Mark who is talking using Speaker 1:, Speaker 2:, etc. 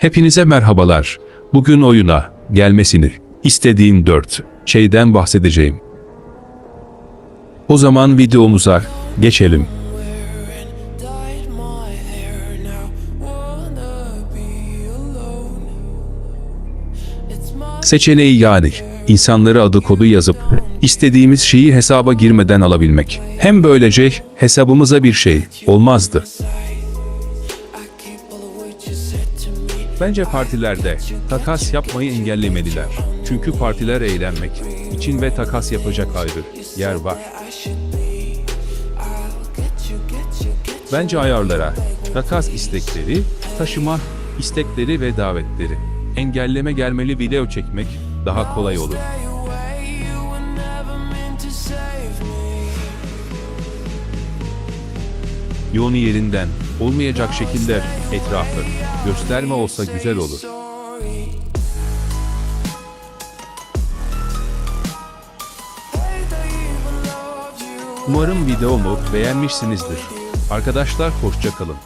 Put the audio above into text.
Speaker 1: Hepinize merhabalar. Bugün oyuna gelmesini istediğim 4 şeyden bahsedeceğim. O zaman videomuza geçelim. Seçeneği yani insanları adı kodu yazıp istediğimiz şeyi hesaba girmeden alabilmek. Hem böylece hesabımıza bir şey olmazdı. Bence partilerde takas yapmayı engellemeliler. Çünkü partiler eğlenmek için ve takas yapacak ayrı yer var. Bence ayarlara takas istekleri, taşıma istekleri ve davetleri engelleme gelmeli video çekmek daha kolay olur. Yoğunu yerinden olmayacak şekilde etrafı gösterme olsa güzel olur. Umarım videomu beğenmişsinizdir. Arkadaşlar hoşça kalın.